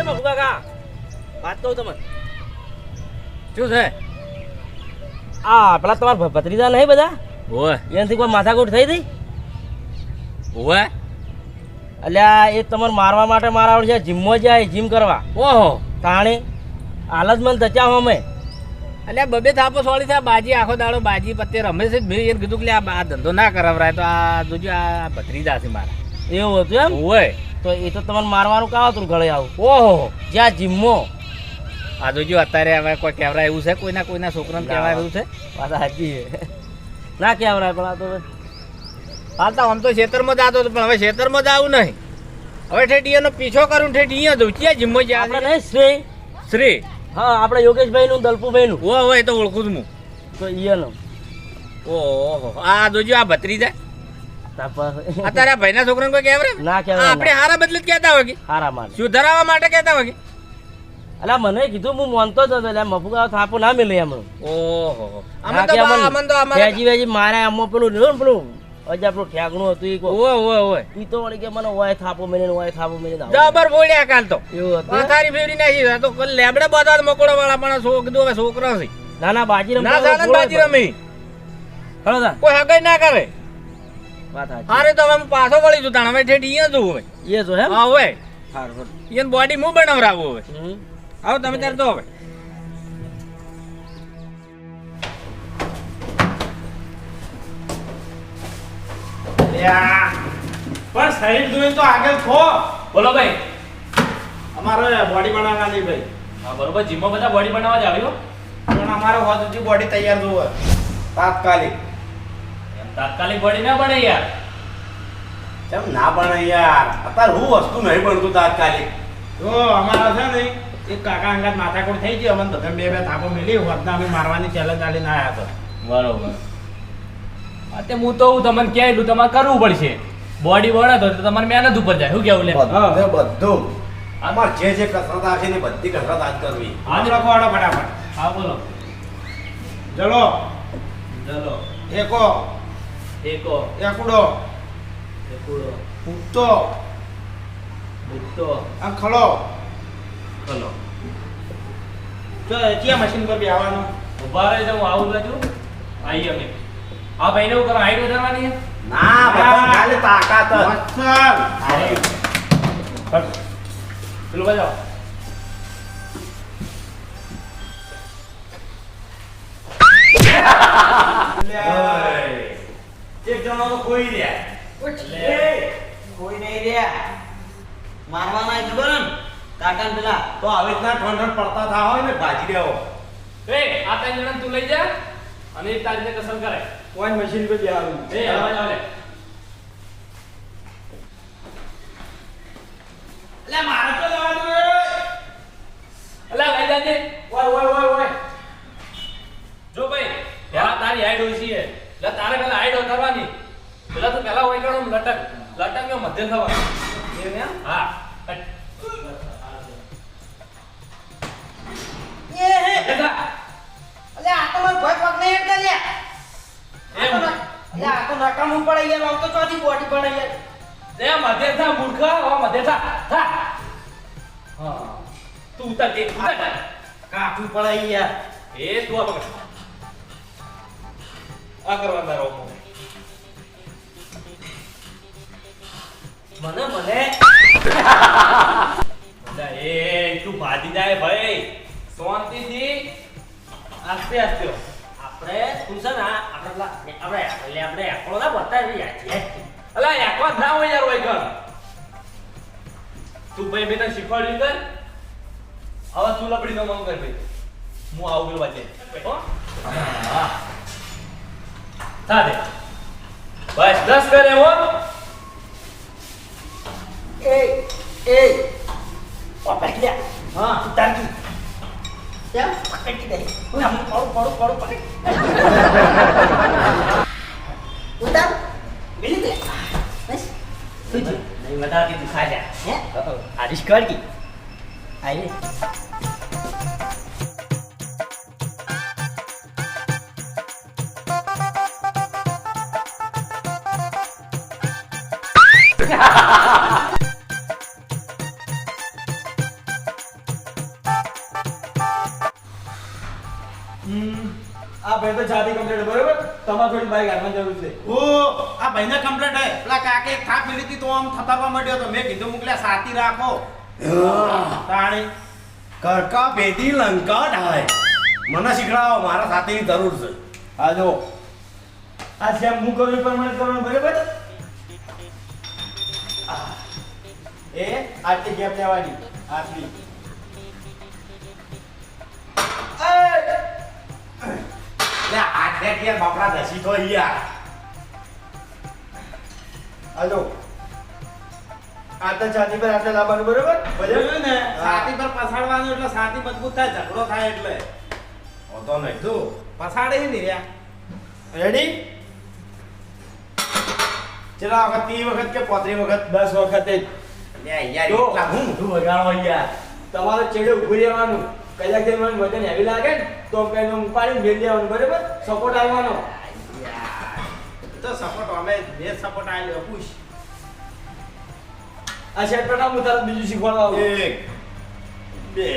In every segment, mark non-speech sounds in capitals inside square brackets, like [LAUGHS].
એ બાપુ કાકા વાત કહું તમને. શું છે? આ પેલા તમારા ભત્રીજા નહીં બધા? ઓય. એનાથી કોઈ માથાકૂટ થઈ હતી? ઓય. અલ્યા એ તમારે મારવા માટે મારા છે જીમમાં જાય જીમ કરવા. ઓહો. તાણી હાલત મને દચા અમે. અલ્યા બબે થાપો સોળી થાય બાજી આખો દાડો બાજી પત્તે રમે છે મેં એને કીધું કે આ આ ધંધો ના કરાવરાય તો આ જોજો આ ભત્રીજા છે મારા. એવું હતું એમ? હોય તો એ તો તમારે મારવાનું કાવ હતું ગળે આવું? ઓહો. જ્યાં જીમમાં આ જોજો અત્યારે હવે કોઈ કેવરા એવું છે? કોઈના કોઈના છોકરાને કહેવાય એવું છે? વાત સાચી ના કેવરા પણ આ તો હાલ તો આમ તો ખેતરમાં જ આવતો પણ હવે ખેતરમાં જ આવું નહીં. હવે ઠેઠ ઈયાનો પીછો કરું ઠેઠ અહીંયા જઉં ક્યાં જીમમાં આપણે જ્યાં નહીં શ્રી. શ્રી? હા આપણે યોગેશભાઈનું દલપુભાઈનું. ઓ હોય તો ઓળખું જ હું. તો ઈયાનો. ઓહો આ જોજો આ ભત્રીજા. ભાઈ ભાઈના છોકરાને કોઈ કહેવરાય ના કહેવાય આપણે હારા બદલે કહેતા હોય કે? હારા મારે સુધારવા માટે કહેતા હોય કે? અલા મને કીધું હું માનતો જ હતો એટલે મફુકા થાપો ના મિલે એમ ઓહો. આમાં તો તો અમારે વેજી વેજી મારે આમાં પેલું ને પેલું અજા આપણું ઠેકણું હતું ઈ ઓય ઓય ઓય. ઈ તો વળી કે મને ઓય થાપો મેને ઓય થાપો મેને. જબર બોલ્યા કાલ તો. એવું હતું? એમ? ફેરી નાખી તો લેબડે બધા મકોડા વાળા પણ શોખ કીધું હવે છોકરો છે. ના ના બાજી રમ ના બાજી રમી હળો કોઈ હગાઈ ના કરે. હારે તો હવે હું પાછો વળી જતા હવે ઠેઠ અહીંયા જવું હવે એ જો હે હા હારું. એને બોડી હું બનાવરાવું હવે. આવો તમે ત્યારે તો હવે. પણ શરીર જોઈને તો આગળ ખો બોલો ભાઈ. અમારે બોડી બનાવવાની ભાઈ. હા બરોબર. જીમમાં બધા બોડી બનાવવા જ આવ્યો? પણ અમારે સુધી બોડી તૈયાર જોવે. તાત્કાલિક. તાત્કાલિક વળી ના બને યાર. કેમ ના બને યાર. અત્યારે હું વસ્તુ નહીં બનતું તાત્કાલિક. જો અમારા છે ને એક કાકા અંગાત માથાકૂટ થઈ ગયો. અમને બધા બે બે થાપો મિલી. હોદના અમે મારવાની ચેલેન્જ આલીને આવ્યા તો. બરોબર. અત્યારે તે હું તો હું તમને કહેલું તમારે કરવું પડશે. બોડી બને તો તમારે મહેનત ઉપર જાય. શું કેવું લે? બધું અમાર જે જે કસરત આવશે ને બધી કસરત આજ કરવી. આજ રાખો આડો ફટાફટ. હા બોલો. ચલો. ચલો. એકો એકો એકુડો એકુડો ઉત્તો ઉત્તો આ ખળો ખળો તો ક્યાં મશીન પર બી આવવાનું? ઊભા તો જાઉં આવું બાજુ આઈ અમે. આ ભાઈને એવું કરો હાઈટ વધારવાની? ના ભાઈ ખાલી તાકાત પેલું બાજુ આવો. એક જણો તો કોઈ રહ્યા કોઈ નહીં રે. મારવાના ખબર ને. કાકા પેલા તો આવી રીતના ઠંડ ઠંડ પડતા થા હોય ને ભાજી દેવો. એ આ ત્રણ જણાને તું લઈ જા અને એક તારી રીતે કસર કરે. કોઈ મશીન પર બી આવું એ આવા જાવ લે એટલે મારે તો જવાનું અલા લઈ જાજે. ઓય ઓય ઓય ઓય. જો ભાઈ તારી હાઈડ હોય છે. એટલે તારે પેલા હાઈટ વધારવાની પેલા તો પેલા હોય કાઢો લટક. લટક ને મધ્ય થવાનું. એમ? એમ. હા નકામું પડે યાર આમ તો ચોથી બોડી પડે યાર મધ્ય થા મૂર્ખા. મધ્ય થા. થા. હા. તું ઉતાર દે ઉતાર. કાપી પડે યાર એ તું પકડ. આ કરવા તારો મને મને? એ તું ભાજી જાય ભાઈ. શાંતિથી આસ્તે આસ્તે આપણે તું છે ને આપણે આપણે એટલે આપણે એકલો ના બતાવી યાર અલા એકવાર ના હોય યાર હોય ઘર. તું ભાઈ બેને શીખવાડ્યું કર હવે તું લપડી નો મંગ કર ભાઈ. હું આવું પેલું વચ્ચે હો, હા. થા દે બસ દસ કરે હો એ એ પકડી લે હા ઉતાર કી કેમ પકડી દે આમ પડું પડું પડું પકડ ઉતાર મિલી દે બસ તુજી નહીં બતાવતી તું ખા જા હે આરિશ કર કી આઈ બરોબર તમારે થોડી બાઈક હાલવાની જરૂર છે. ઓ આ ભાઈને કમ્પ્લેટ હે. પેલા કાકે થાપ હતી તો આમ થતાપા મળ્યો તો મેં કીધું મોકલ્યા સાથી રાખો. તાણી. કરકા પેટી લંકા મને શીખડાવો મારા સાથેની જરૂર છે. આ જો. આ જેમ હું છું પ્રમાણે કરવાનું બરોબર? એ આટલી ગેપ લેવાની. આટલી. લે આટલે કે બાપરા દસી તો યાર હાલો. આ તો છાતી પર આટલા લાવવાનું બરોબર? જોયું ને? છાતી પર પસાડવાનું એટલે છાતી મજબૂત થાય ઝઘડો થાય એટલે. હોતો નહીં તું. પસાડે નહીં રહ્યા. રેડી ચલા વખત ત્રી વખત કે પોત્રી વખત? દસ વખતે. લે યાર એટલા હું હું વગાડો યાર તમારે ચેડે ઉભું રહેવાનું. કલાક જેમ મને વજન હેવી લાગે ને તો કઈ ઉપાડીને ભેજ દેવાનું બરાબર? સપોર્ટ આવવાનો તો સપોર્ટ અમે બે સપોર્ટ આલ્યો પૂછ આ શેટ પર હું તારે બીજું શીખવાડવા આવું. એક બે.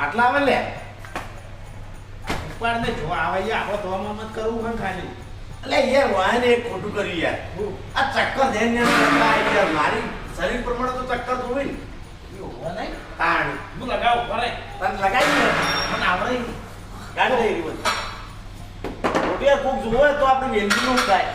આટલા આવે લે. ઉપાડ ને જો આવે આપણે તો મત કરવું પણ ખાલી. એટલે યાર વાને એક ખોટું કર્યું યાર. આ ચક્કર ધ્યાન યાર મારી શરીર પ્રમાણે તો ચક્કર ધોવી ને. એવું હોય નહીં તાણ હું લગાવ કરે તને લગાવી ને મને આવડે નહીં. ગાડી દે એરી બધી ખોટી યાર કોક જોવે તો આપણે વેલજી નું થાય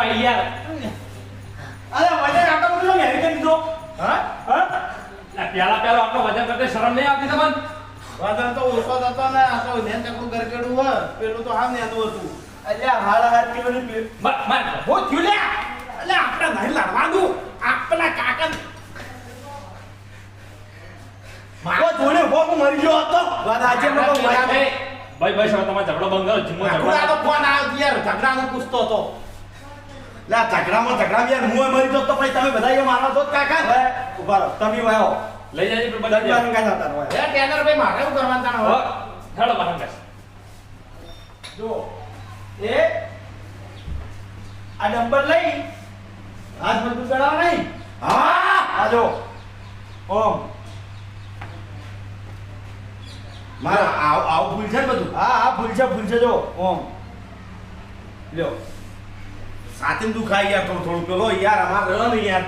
આવી યાર અરે વજન આટલો બધો કેમ કરી દીધો હા હા પેલા પેલા આટલો વજન કરતે શરમ નહીં આવતી તમને વજન તો ઓછો હતો ને આ તો નેન ચકડું ગરગડું હોય પેલું તો હામ નેનું હતું અલ્યા હાડા હાથ કે બધું મત મત હો થયું અલે આપણે નહીં લડવાનું આપણા કાકા મારો જોડે હો હું મરી ગયો હતો વાત આજે મને ભાઈ ભાઈ ભાઈ સાહેબ તમારો ઝઘડો બંધ કરો જીમો માકુડાનો ફોન આવ્યો યાર ઝઘડાનો પૂછતો હતો લે ઝઘડામાં ઝઘડા યાર હું મરી ગયો તો પછી તમે બધા એ મારા છો જ કાકા? હવે ઊભા રહો. તમે વાયો લઈ જાય પર બધા વાર કાંઈ આવતા હોય. એ ટેનર ભાઈ મારે શું કરવાનું તાણે? હો હેડો કાઢ જો એ આ નંબર લઈ. આજ મજબૂત કરાવો નહીં. હા! આ જો. ઓમ. મારા આવ આવ ભૂલ છે ને બધું? હા આ ભૂલ છે ભૂલ છે જો. ઓમ. લ્યો. સાથે દુખાય યાર થોડું થોડું પેલો યાર અમાર રહ્યો ને યાર.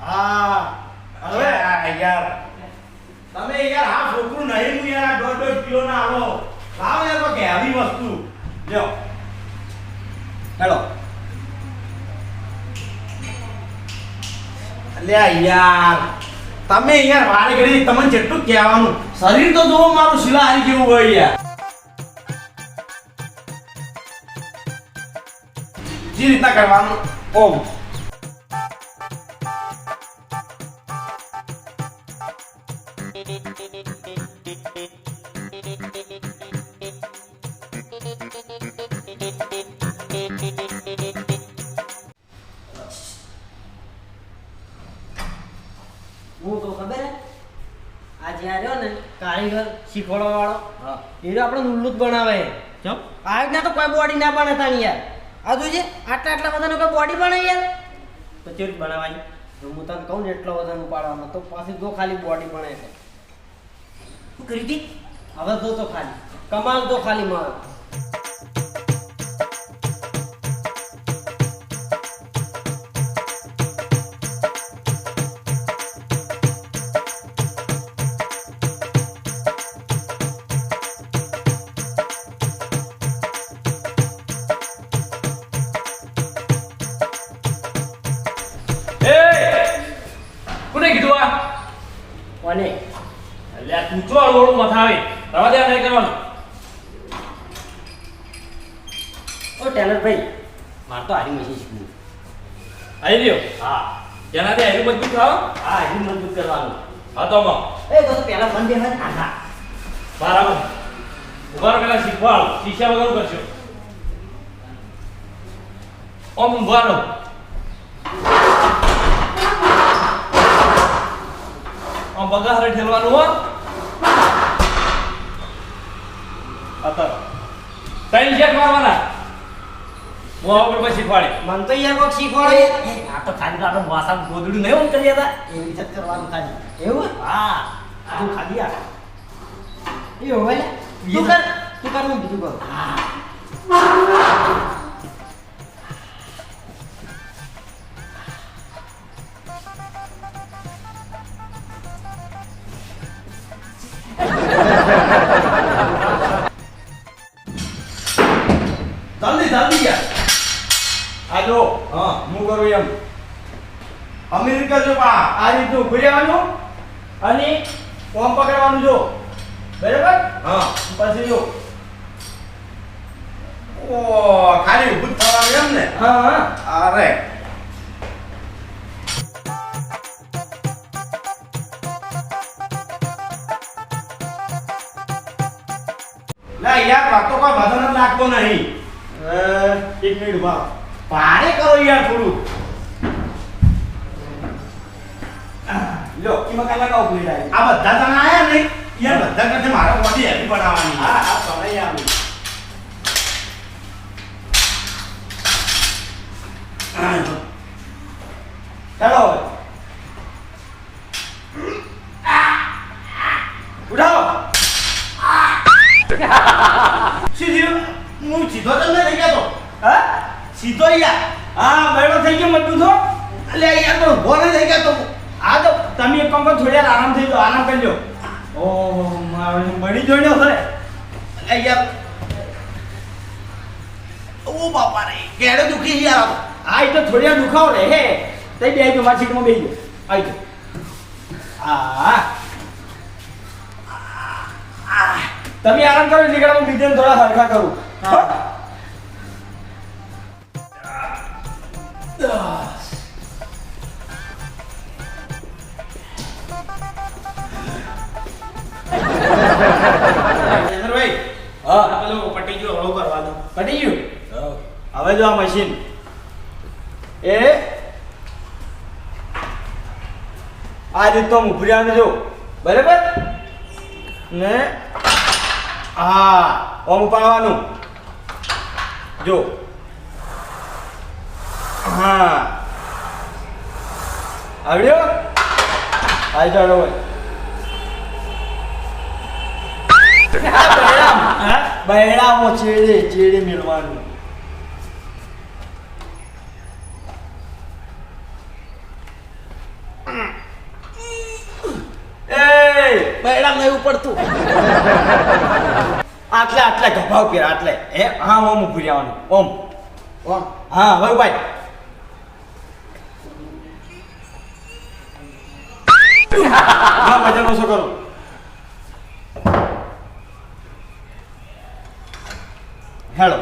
હા. હવે? આ યાર. તમે યાર હા છોકરું નહીં હું યાર દોઢ દોઢ કિલો ના આવો. લાવો યાર તો કેવી વસ્તુ. લ્યો. હેલો. અલ્યા યાર તમે યાર વારે ઘડી તમને જેટલું કહેવાનું. શરીર તો જોવો મારું શિલા હારી જેવું હોય યાર. જે રીતના કરવાનું ઓમ હું તો ખબર હે? આ જે આ રહ્યો ને કારીગર શીખવાડવા વાળો એ આપણે આપણે જ બનાવે ચમ? આ રીતના તો કોઈ બોડી ના બને તાની યાર. આ છે આટલા આટલા બધાનો કોઈ બોડી બને યાર? તો ચેટ બનાવવાની હું તને કહું ને એટલો વજન ઉપાડવાનો તો પાછી જો ખાલી બોડી બને છે શું કરી હતી? હવે જો તો ખાલી. કમાલ તો ખાલી મારો આમ પગા હારે ઠેલવાનું હો. અતર. તૈન જેક મારવાના હું આવું પણ પછી શીખવાડી. મન તો યાર કોક શીખવાડે. આ તો ખાલી આપણે વાસા ગોદડું નહીં ઓમ કરીએ તા એવી રીતે કરવાનું ખાલી. એવું? હા. તું ખાલી આ એ હોય તું કર. તું કર બીજું કર. હા. આ જો હા હું કરું એમ. અમેરિકા જો પા આ રીતનું ઊભી રહેવાનું અને ફોર્મ પકડવાનું જો. બરાબર? હા પછી જો. ઓ ખાલી ઉભું થવાનું એમ ને? હા હા. અરે. ના યાર વાતો કોઈ બધાને જ લાગતો નહીં. એક મિનિટ ઊભા. ભારે કરો યાર થોડું. લો એમાં કાલા કાઉ પ્લેટ આવી. આ બધા તને આયા નહીં? યાર બધા કરતે મારા બોડી હેવી બનાવવાની હા હા તમે આવી ચાલો ઉઠાવો. [LAUGHS] સીધી હું સીધો તમને લઈ ગયા તો. હા? સીધો યાર હા, મેળો થઈ ગયો મજબૂત હો એટલે યાર તો ઊભો થઈ ગયા તો. આ તો તમે એક કામ કરો, થોડી આરામ થઈ જાઓ, આરામ કરી લો ઓ મારે મળી જોડ્યો છે એટલે યાર. ઓ બાપા રે કેડો દુખી યાર આ તો. થોડી વાર દુખાવો રે, હે. તઈ બે જો, મારી સીટમાં બેહી ગયો આઈ જો. આ તમે આરામ કરો નીકળો હું થોડા હરખા કરું. હા. હવે જો આ મશીન એ આ રીતનો મુભરિયાને જો. બરાબર? ને હા ઓમ ઉપાડવાનું. જો. હા. આવડ્યો? આ જાડો હોય બૈરામાં ચેડે ચેડે મેળવાનું. એ નહીં ઉપડતું. આટલે આટલે ગભાવ પેર આટલે. હે? હા ઓમ ઊભી રહેવાનું. ઓમ. ઓમ. હા હવે ભાઈ હા મજાનો શું કરું હેલો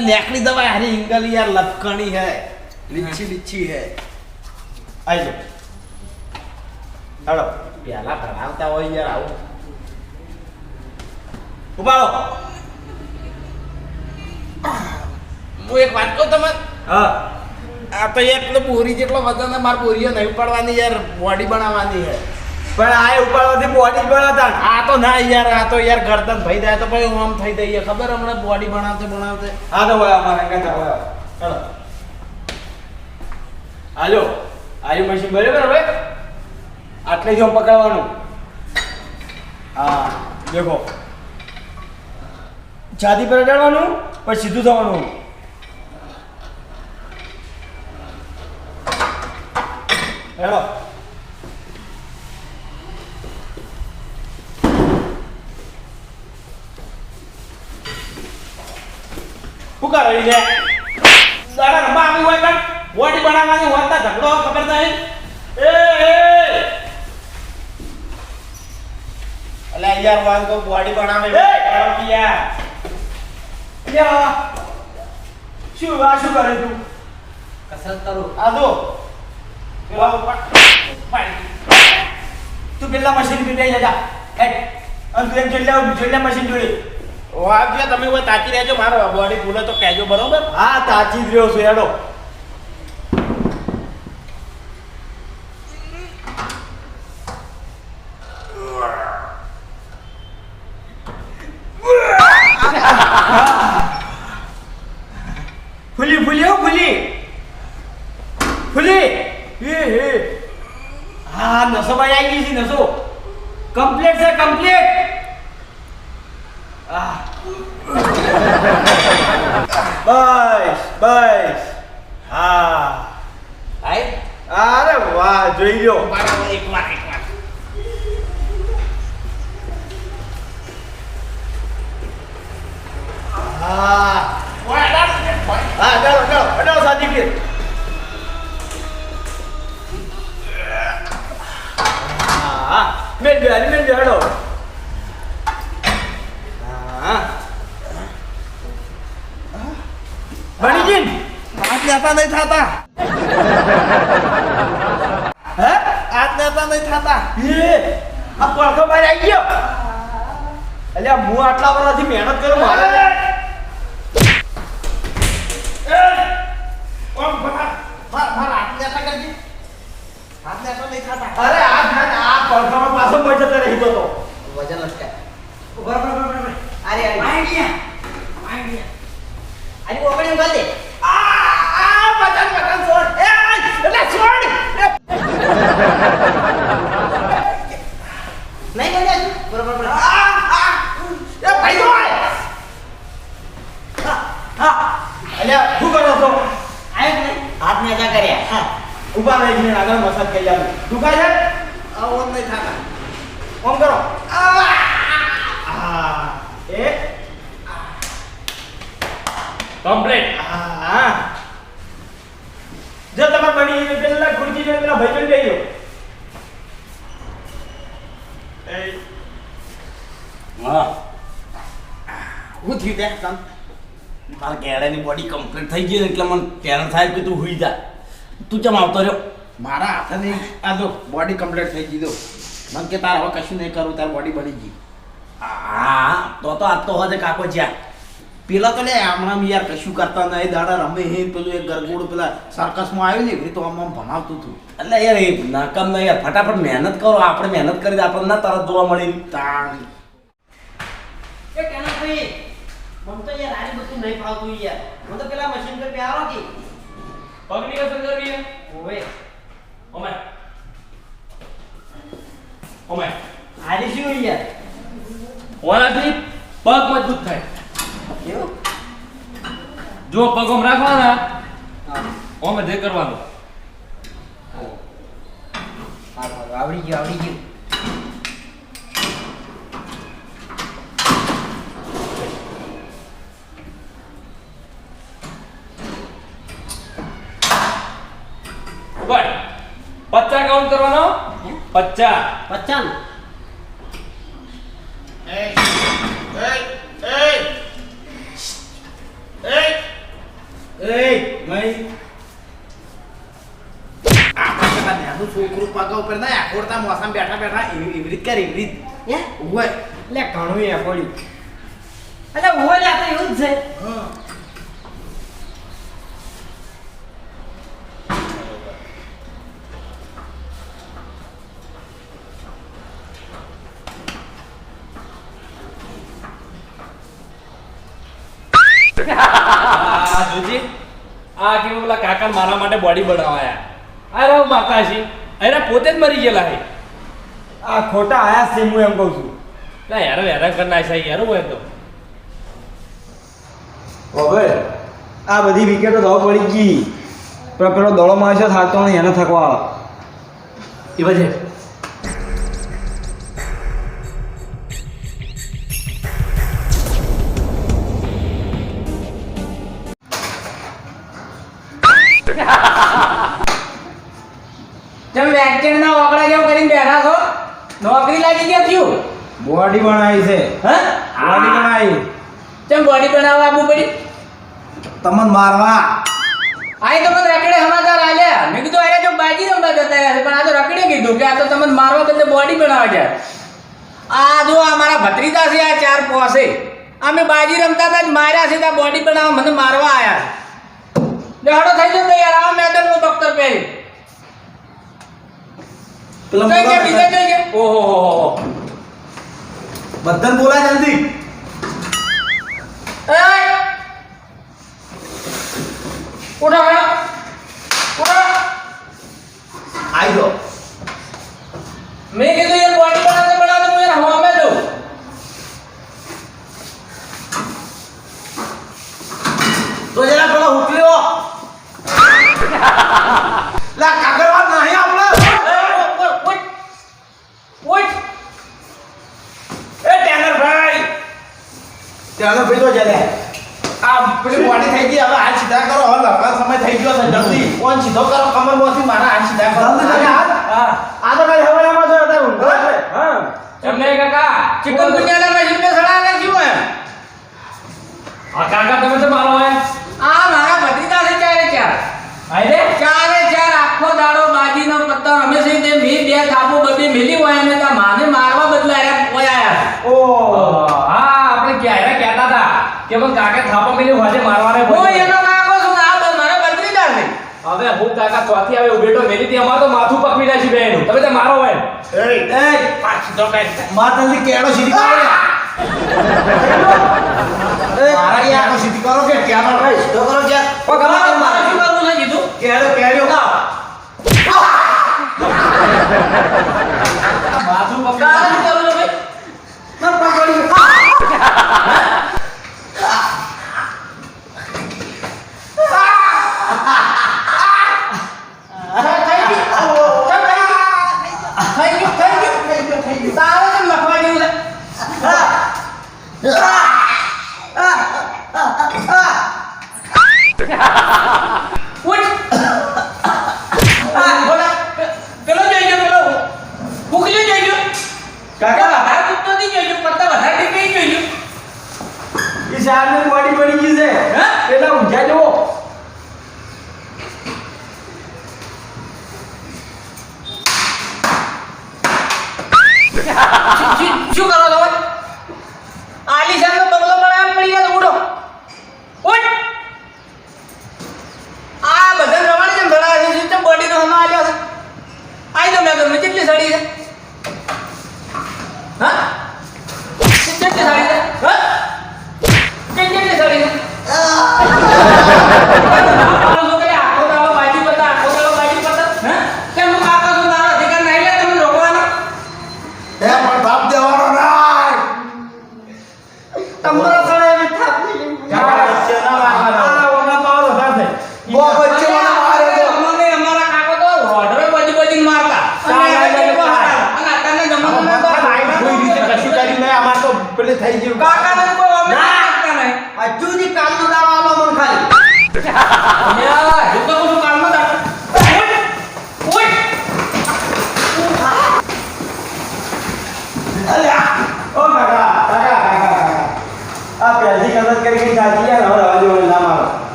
નેકડી દવા હરી ઇંગલી યાર લપકણી હે. લીચી લીચી હે. આઈ હેલો. પેલા ભણાવતા હોય યાર આવું. ઉપાડો હું એક વાત કહું તમે હા. આ તો યાર પૂરી બોરી જેટલો વજન મારે બોરીઓ નહીં ઉપાડવાની યાર બોડી બનાવવાની છે. પણ આ ઉપાડવાથી બોડી જ બનાવતા આ તો ના યાર આ તો યાર ગરદન થઈ જાય તો ભાઈ હું આમ થઈ જઈએ. ખબર હમણાં બોડી બનાવતે બનાવતે? આ તો હોય અમારે કાંઈ હોય. હેલો. હાલો આયુ મશીન બરાબર હવે? આટલે જ પકડવાનું. હા દેખો. છાતી પર અડાડવાનું પછી સીધું થવાનું. હેલો શું કરે લે દાડા રમવા આવી હોય કાંઈ? બોડી બનાવવાની હોત ઝઘડો ખબર નહીં એ અલ્યા યાર વાંગ તો બોડી બનાવે એ યાર યા શું આ શું કરે તું કસરત કરું આ જો. તું પેલા મશીન પી બેસી જા હેડ. અને તું એમ છેલ્લા છેલ્લા મશીન જોડે. વાગજે તમે તાકી રહેજો. મારો બોડી ફૂલે તો કહેજો બરોબર. હા તાચી જ રહ્યો છું હેડો ફૂલી ફૂલી હો ફૂલી ફૂલી એ હે હા નસો ભાઈ આવી ગઈ છે નસો કમ્પ્લીટ છે કમ્પ્લીટ આ બસ બસ. હા. આય અરે વાહ જોઈ લો બરાબર એક વાર એક વાર હા. હા ચાલો ચાલો હટાવો સાદી હા મેલ બે મેં બે હટો નેતા નહીં થતા હે? આજ નેતા નહીં થતા એ આ પડખો બહાર આવી ગયો. અલ્યા હું આટલા વર્ષથી મહેનત કરું મારે ઓમ ભરા માર માર આજ નેતા કરજી આજ નેતા નહીં થતા અરે આ ખાન આ પડખામાં પાછો મળી જતો રહી ગયો તો વજન લટકાય ઊભા ઊભા ઊભા ઊભા આરે આરે આઈડિયા આઈડિયા આરે ઓગળી ઉગાલ દે આ આ બટન બટન છોડ એ એટલે છોડ એ નહીં બોલે બરોબર બરોબર આ આ એ ભાઈ તો આય હા હા અલ્યા શું કરો છો આયો કે નહીં હાથ ને જા કર્યા હા ઊભા રહી જઈને આગળ મસાજ કરી આવું દુખાય છે આ ઓમ નહીં થતા ઓમ કરો આ આ એ કમ્પ્લીટ હા. જો તમારે બની તો પેલા ખુરચી જોઈને પેલા ભાઈ જોઈને બેહી હા. હું થયું તે તમ મારા કેળાની બોડી કમ્પ્લીટ થઈ ગઈ ને એટલે મને ટેરણ થાય કે તું હુઈ જા. તું ચમ આવતો રહ્યો? મારા હાથે આ જો બોડી કમ્પ્લીટ થઈ ગઈ તો. મને કે તાર હવે કશું નહીં કરું તાર બોડી બની ગઈ. હા તો તો આ તો હજે કાકો જ્યાં. પેલા તો લે હમણાં યાર કશું કરતા નહીં દાડા રમે હે પેલું એક ગરગોડું પેલા સર્કસમાં આવ્યું ને તો આમ આમ ભણાવતું હતું. એટલે યાર એ નાકામ ના યાર ફટાફટ મહેનત કરો આપણે મહેનત કરી આપણને ના તરત જોવા મળી. તાણ. એ કેના ભાઈ મને તો યાર આરી બધું નહીં ફાવતું યાર. મને તો પેલા મશીન પર પ્યારો કે. પગની કસર કરવી ઓવે. ઓમે. ઓમે. આરી શું યાર? ઓનાથી પગ મજબૂત થાય. જો પગ રાખવાના ઓમે જે કરવાનું. આવડી ગયું આવડી ગયું. પચાસ કાઉન્ટ કરવાનો? પચ્ચા પચાન એ પેલા નેનું છોકરું પગ ઉપર ના આખોડતા મોસમ બેઠા બેઠા એવી રીત કરે એવી રીત. હે? ઊભા લે ઘણું એ એટલે ઓવે લે તો એવું જ છે. આ જોજી આ કેવું પેલા કાકા મારા માટે બોડી બનાવાયા. અરે માતાજી. અરે પોતે જ મરી ગયેલા હે. આ ખોટા આયા છે હું એમ કહું છું. ના યાર હેરાન કરના છે યાર હોય તો હવે આ બધી વિકેટો દવા પડી ગઈ. પણ પેલો દડો મારે છે થાકતો નહીં એને થકવા. એ વજે ચણના ઓગળા જેવું કરીને બેઠા છો? નોકરી લાગી ગયા થયું? બોડી બનાવી છે. હા? બોડી બનાવી ચમ બોડી બનાવવા આપવું પડી? તમને મારવા. આઈ તો મને રકડે સમાચાર આલ્યા. મેં કીધું અરે જો બાજી રમવા જતા રહ્યા પણ આ તો રકડે કીધું કે આ તો તમને મારવા બદલે બોડી બનાવવા ગયા આ જો અમારા ભત્રીતા ભત્રીજા છે આ ચાર પોસે અમે બાજી રમતા હતા જ માર્યા છે ત્યાં બોડી બનાવવા મને મારવા આવ્યા છે. થઈ હડો થઈ જતો યાર આવો મેદાનમાં ડોક્ટર પહેરી પેલા કઈ મોટા બીજા કઈ ગયા ઓહો હો હો હો બધાને બોલાય જલ્દી! ઉઠો આઈ દો મેં કીધું એ બોડી બનાવતો બનાવતો હું યાર હોમે દઉં તો જરા પેલા ઉકલ્યો લા કાગળવા નહીં આપણે એ ટેલર ભાઈ ત્યાંનો ભાઈ તો જલે આ પેલી બોડી થઈ ગઈ હવે હાથ સીધા કરો હવે લગન સમય થઈ ગયો છે જલ્દી કોણ સીધો કરો કમરમાંથી મારા હાથ સીધા કરો જલ્દી કરી હાથ. હા આ તો કઈ હવાયામાં છે અત્યારે ઊંઘો છે હા એમને કાકા ચિકન ગુનિયાના મશીન ને સડાના શું હોય આ કાકા તમે તો મારો હોય આ મારા ભત્રીજા છે ચારે ચાર. આઈ રે ચારે ચાર આખો દાડો બાજીનો પત્તર અમે છે તે મી બે થાપો બધી મેલી હોય અને તા માને મારવા બદલા આયા પોયા ઓ હા આપણે ક્યારે કહેતા હતા કે પણ કાકા થાપો મેલી વાજે મારવાને હું એનો કાકો છું આ તો મારા ભત્રીજા છે હવે હું કાકા ચોથી આવે ઉભેટો મેલી તે અમાર તો માથું પકડી જાય છે બેનું તમે તો મારો હોય એ એ સીધો કઈ જલ્દી કેળો સીધી કરો. એ મારા ઈ આખો સીધી કરો કે ક્યાં ભાઈ સીધો કરો જ્યાં. ઓ ગમા મારે? શું કરવું છે કીધું. કેળો કેળ્યો માથું પકવી કાલે શું કરવું છે ભાઈ ના પકડ્યું. થઈ ગયું થઈ ગયું થઈ ગયું તારે કેમ લખવા જેવું છે ઉઠ આ બોલા પેલો જોઈ ગયો પેલો ફૂકલ્યો જોઈ ગયો કાકા વધારે દુખતો નથી જોઈ ગયો પત્તા વધારે ટીપી જોઈ ગયો ઈ સાહેબની બોડી બની ગઈ છે હે? પેલા ઊંઝા જુઓ શું- શું શું કરો તમે આલીશાનનો બંગલો બનાવવા પડી ગયો તો ઉઠો ઉઠ આ બધા રવાડે જેમ ધડાવે છે સિસ્ટમ બોડીનો હમણાં આલ્યો છે આઈ દો મેં તમને કેટલી સડી છે હા કેટલી સડી છે હા કેટલી સડી છે આખો દાડો બાજી પતા આખો દાડો બાજી પતા હા કેમ હું કાકા છું મારો અધિકાર નહીં લે તમે રોકવાનો એ પણ બાપ દેવાનો નાય તમારા સળે એવી થાપ નહીં કાકા વચ્ચે ના મારવાનો. આ ઓના પાવર વધારે છે. બો વચ્ચે મને મારે તો અમને અમારા કાકો તો રોડવે બધી બધી મારતા અને ચાલ, હવે ચાલ, કેવો ચાલ. હતા? અને અત્યારના જમાનામાં તો મફતમાં લાઈટ કોઈ રીતે કશું કર્યું નહીં અમાર તો પેલી થઈ ગયું કાકાને કોઈ અમે મારતા નહીં. હજુ કામનો દાડો આલો મને ખાલી. [LAUGHS]